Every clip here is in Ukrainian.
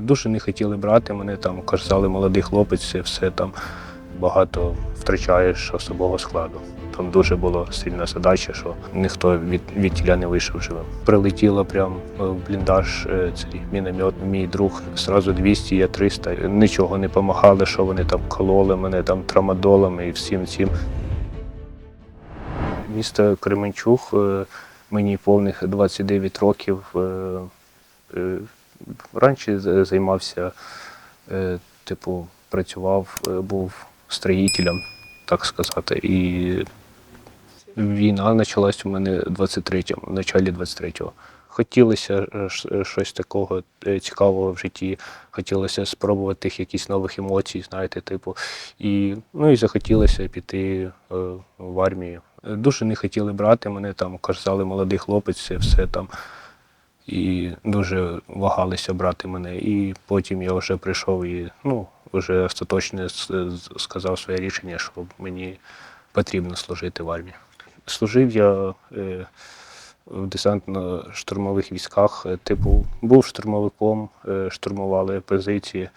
Дуже не хотіли брати мене там, казали, молодий хлопець, все там багато втрачаєш особового складу. Там дуже була сильна задача, що ніхто від, від тіля не вийшов живим. Прилетіло прямо в бліндаж е, цей міномет. Мій друг зразу 200, я 300. Нічого не допомагали, що вони там кололи мене там трамадолами і всім цим. Місто Кременчуг, е, мені повних 29 років. Раніше займався, е, типу, працював, е, був строїтелем, так сказати. І війна почалась у мене в 23-му, в началі 23-го. Хотілося е, щось такого цікавого в житті, хотілося спробувати тих якісь нових емоцій, знаєте, типу. І, ну і захотілося піти в армію. Дуже не хотіли брати мене там, казали, молодий хлопець, все там. І дуже вагалися брати мене. І потім я вже прийшов і ну, вже остаточно сказав своє рішення, що мені потрібно служити в армії. Служив я е, в десантно-штурмових військах, е, типу, був штурмовиком, е, штурмували позиції,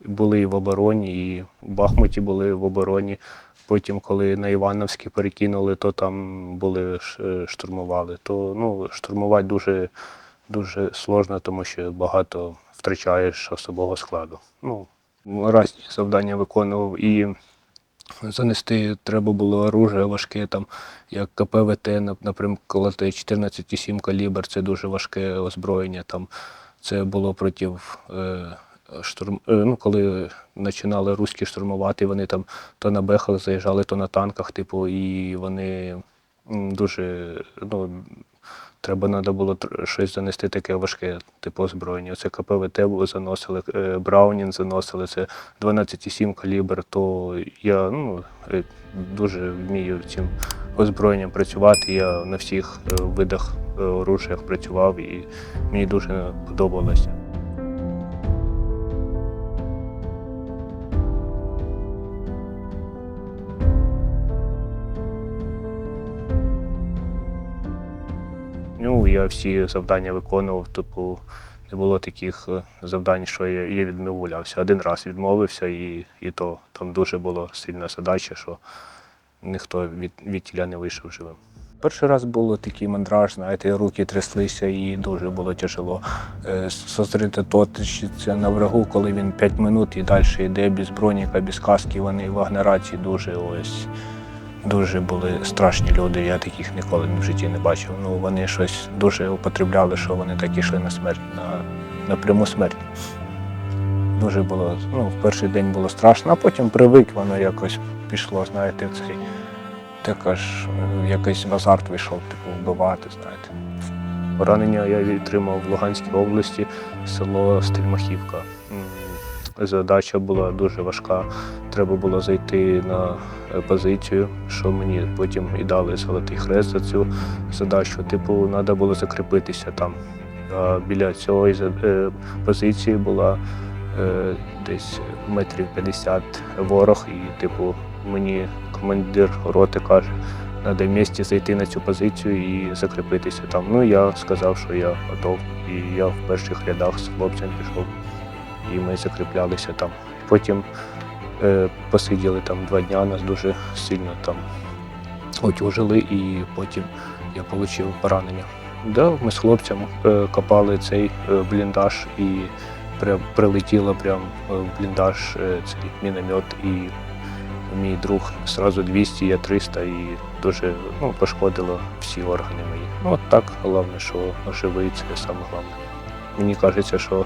були і в обороні, і в Бахмуті були в обороні. Потім, коли на Івановський перекинули, то там були штурмували. То ну, штурмувати дуже, дуже сложно, тому що багато втрачаєш особового складу. Ну, різні завдання виконував і занести треба було оружие важке, там, як КПВТ, нап- наприклад, 14,7 калібр, це дуже важке озброєння. Там, це було проти е, штурм, е, ну, коли починали руські штурмувати, вони там то на бехах заїжджали, то на танках, типу, і вони дуже, ну, треба треба було щось занести таке важке, типу озброєння. Це КПВТ заносили, е, Браунін заносили, це 12,7 калібр, то я ну, е, дуже вмію цим озброєнням працювати. Я на всіх е, видах оружіях працював і мені дуже подобалося. Я всі завдання виконував, типу, не було таких е, завдань, що я, я відмовлявся. Один раз відмовився, і, і то там дуже була сильна задача, що ніхто від, від тіля не вийшов живим. Перший раз було такий мандраж, знаєте, руки тряслися і дуже було тяжело е, сосредоточитися на врагу, коли він 5 минут і далі йде без броніка, без каски. Вони вагнераці дуже ось дуже були страшні люди. Я таких ніколи в житті не бачив. Ну вони щось дуже употребляли, що вони так ішли на смерть, на, на пряму смерть. Дуже було, ну, в перший день було страшно, а потім привик, воно якось пішло, знаєте, в цей також е, якийсь азарт вийшов, типу, вбивати, знаєте. Поранення я відтримав в Луганській області, село Стельмахівка. Задача була дуже важка. Треба було зайти на е, позицію, що мені потім і дали золотий хрест за цю задачу. Типу, треба було закріпитися там. А біля цієї е, позиції була е, десь метрів 50 ворог, і типу, мені командир роти каже, треба місті зайти на цю позицію і закріпитися там. Ну я сказав, що я готов. І я в перших рядах з хлопцем пішов, і ми закріплялися там. Потім е, посиділи там два дня, нас дуже сильно там отюжили, і потім я отримав поранення. Да, ми з хлопцем е, копали цей е, бліндаж і при, прилетіло прямо в бліндаж е, цей міномет, і мій друг зразу 200, я 300, і дуже ну, пошкодило всі органи мої. Ну от так, головне, що живий, це саме головне. Мені кажеться, що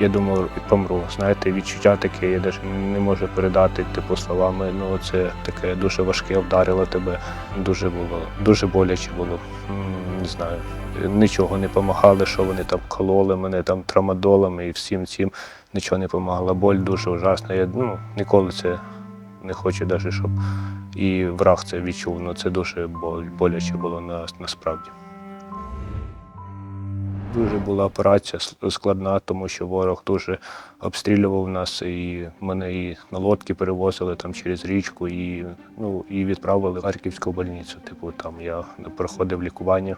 я думав, помру. Знаєте, відчуття таке, я навіть не можу передати типу словами. Ну це таке дуже важке, вдарило тебе. Дуже було, дуже боляче було. Не знаю. Нічого не допомагало, що вони там кололи мене там трамадолами і всім цим нічого не допомагало. Боль дуже ужасна. Я ну, ніколи це не хочу навіть, щоб і враг це відчув. Ну це дуже боляче було на, насправді. Дуже була операція складна, тому що ворог дуже обстрілював нас, і мене і на лодки перевозили там через річку, і, ну, і відправили в Харківську больницю. Типу, там я проходив лікування,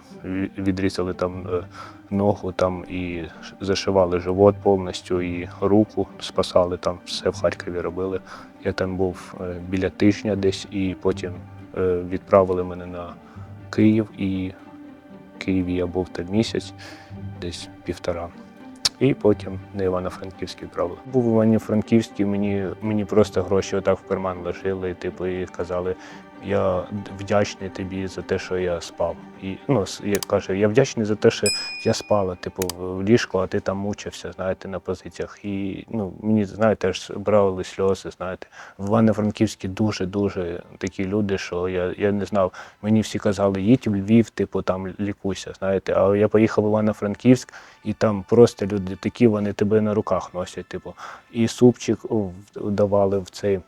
відрізали там е, ногу там і зашивали живот повністю, і руку спасали там, все в Харкові робили. Я там був е, біля тижня десь, і потім е, відправили мене на Київ, і в Києві я був там місяць, десь півтора. І потім на Івано-Франківський відправили. Був в Івано-Франківській, мені, мені просто гроші отак в карман лежали, типу, і казали, я вдячний тобі за те, що я спав. І ну, я каже, я вдячний за те, що я спала, типу, в ліжку, а ти там мучився, знаєте, на позиціях. І ну, мені, знаєте, аж брали сльози, знаєте. В Івано-Франківській дуже-дуже такі люди, що я, я не знав. Мені всі казали, їдь в Львів, типу, там лікуйся, знаєте. А я поїхав в Івано-Франківськ, і там просто люди такі, вони тебе на руках носять, типу. І супчик давали в цей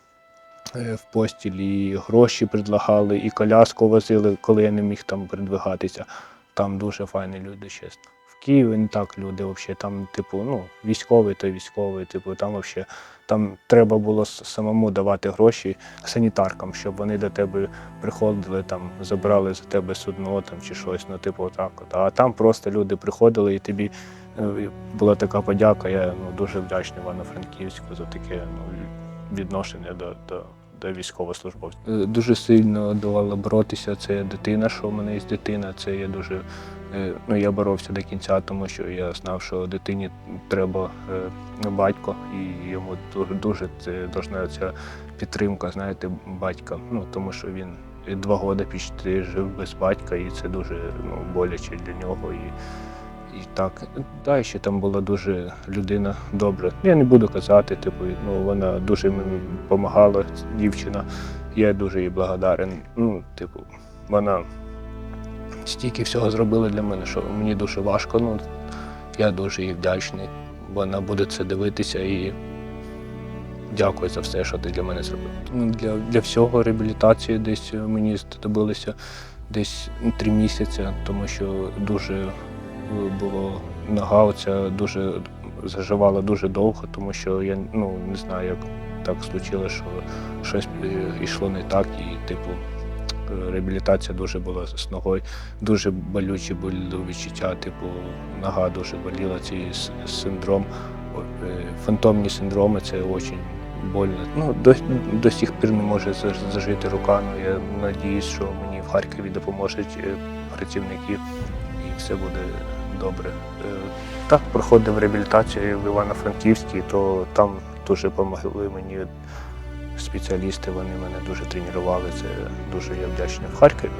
е, в постілі, і гроші предлагали, і коляску возили, коли я не міг там передвигатися. Там дуже файні люди, чесно. В Києві не так люди взагалі. Там, типу, ну, військовий то військовий, типу, там взагалі там треба було самому давати гроші санітаркам, щоб вони до тебе приходили, там, забрали за тебе судно там, чи щось, ну, типу, так. От. А там просто люди приходили і тобі е, була така подяка. Я ну, дуже вдячний Івано-Франківську за таке ну, відношення до, до, до військовослужбовців. Е, Дуже сильно давала боротися. Це дитина, що в мене є дитина. Це я дуже ну, я боровся до кінця, тому що я знав, що дитині треба е, батько, і йому дуже, дуже це должна ця підтримка, знаєте, батька. Ну тому що він два роки почти жив без батька, і це дуже ну, боляче для нього. І, і так, да, ще там була дуже людина добра. Я не буду казати, типу, ну вона дуже мені допомагала, дівчина. Я дуже їй благодарен. Ну, типу, вона стільки всього зробила для мене, що мені дуже важко. Ну, я дуже їй вдячний. Вона буде це дивитися і дякую за все, що ти для мене зробив. Ну, Для, для всього реабілітації десь мені знадобилося десь три місяці, тому що дуже е, було нога оця дуже заживала дуже довго, тому що я ну, не знаю, як так случилось, що щось е, йшло не так, і типу е, реабілітація дуже була з ногою. Дуже болючі були відчуття, типу, нога дуже боліла, цей синдром. Е, Фантомні синдроми це дуже больно. Ну, до, до сих пір не може заж- зажити рука. Ну, я надіюсь, що мені в Харкові допоможуть е, працівники і все буде добре. Е, Так, проходив реабілітацію в Івано-Франківській, то там дуже допомогли мені спеціалісти, вони мене дуже тренували. Це дуже я вдячний. В Харкові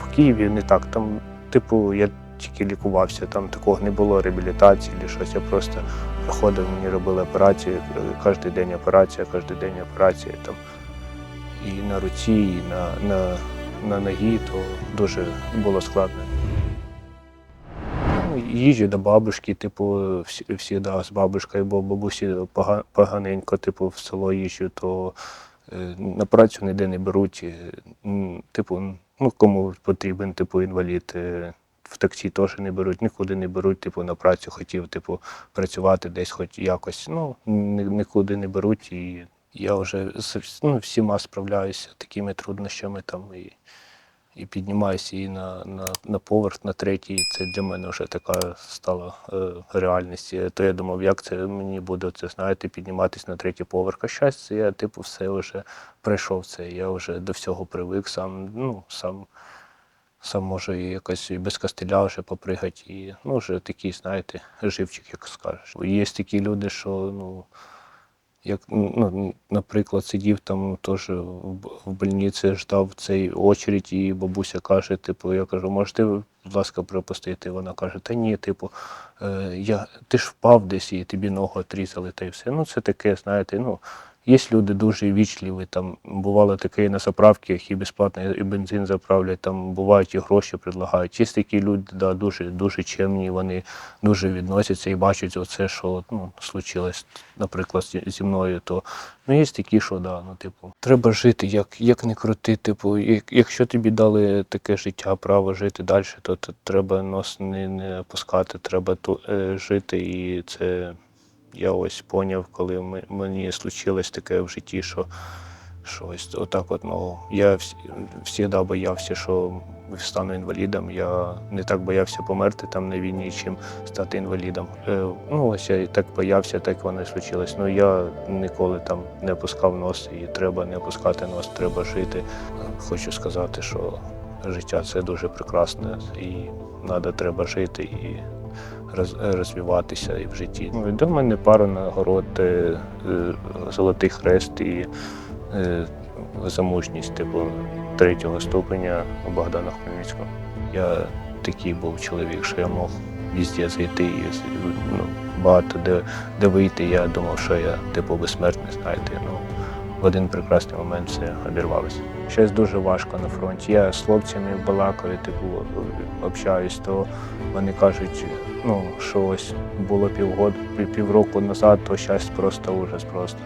в Києві не так. Там, типу, я тільки лікувався, там такого не було реабілітації чи щось. Я просто приходив, мені робили операції, е, кожен день операція, кожен день операція. Там, і на руці, і на, на, на ногі, то дуже було складно. Їжджу до бабушки, типу, всі, всі да, з бабушкою, бо бабусі поганенько, типу, в село їжджу, то е, на працю ніде не беруть. е, Типу, ну кому потрібен, типу, інвалід. е, В таксі теж не беруть, нікуди не беруть, типу, на працю хотів, типу, працювати десь хоч якось. Ну, нікуди не беруть. І я вже з ну, всіма справляюся такими труднощами там. І, і піднімаюся і на, на, на поверх, на третій. Це для мене вже така стала е, реальність. Е, То я думав, як це мені буде це, знаєте, підніматися на третій поверх. А щастя, я типу все вже пройшов це. Я вже до всього привик, сам, ну, сам, сам можу і якось і без костеля вже попригати. І ну, вже такий, знаєте, живчик, як скажеш. Є такі люди, що ну. Як, ну, наприклад, сидів там теж в больниці, ждав цей очередь, і бабуся каже, типу, я кажу, можете, будь ласка, пропустити? Вона каже, та ні, типу, е, я, ти ж впав десь і тобі ногу отрізали, та й все. Ну, це таке, знаєте, ну, Є люди дуже вічливі, там бувало таке на заправках, і безплатно і бензин заправлять, там бувають і гроші предлагають. Є такі люди, да, дуже, дуже чемні, вони дуже відносяться і бачать оце, що ну, случилось, наприклад, зі- зі мною, то ну, є такі, що да, ну, типу, треба жити, як, як не крути. Типу, як, якщо тобі дали таке життя, право жити далі, то, то треба нос не, не опускати, треба ту, е, жити. І це я ось поняв, коли мені случилось таке в житті, що, що ось отак от, ну, я завжди боявся, що стану інвалідом. Я не так боявся померти там на війні, чим стати інвалідом. Е, ну, ось я і так боявся, так воно і случилось. Ну я ніколи там не опускав нос, і треба не опускати нос, треба жити. Хочу сказати, що життя це дуже прекрасне, і треба треба жити і розвиватися і в житті. Ну, до мене пара нагород, е, е, Золотий Хрест і е, за мужність, типу, третього ступеня у Богдана Хмельницького. Я такий був чоловік, що я мог везде зайти і ну, багато де, де вийти. Я думав, що я типу безсмертний, знаєте. Ну, в один прекрасний момент все обірвалося. Щось дуже важко на фронті. Я з хлопцями балакаю, типу, общаюсь, то вони кажуть, ну, що ось було півгода, півроку назад, то зараз просто ужас просто.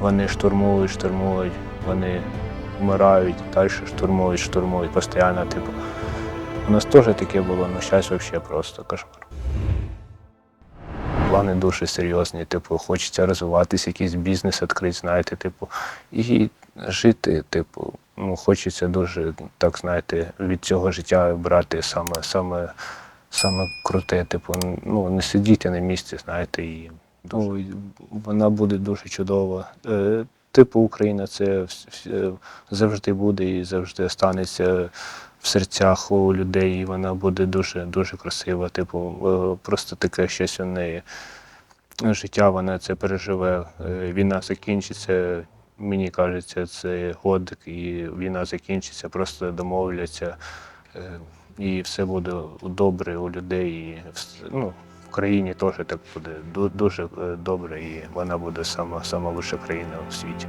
Вони штурмують, штурмують, вони вмирають, далі штурмують, штурмують, постійно, типу. У нас теж таке було, але зараз взагалі просто кошмар. Плани дуже серйозні, типу, хочеться розвиватися, якийсь бізнес відкрити, знаєте, типу, і жити, типу, ну, хочеться дуже, так знаєте, від цього життя брати саме, саме, саме круте, типу, ну, не сидіти на місці, знаєте, і ну, вона буде дуже чудова. Е, Типу, Україна це вс- завжди буде і завжди станеться в серцях у людей, і вона буде дуже дуже красива. Типу, е, просто таке щось у неї життя, вона це переживе. Е, Війна закінчиться. Мені кажеться, це годик, і війна закінчиться, просто домовляться, е, і все буде добре у людей. І ну, в країні теж так буде дуже е, добре, і вона буде сама, сама лучша країна у світі.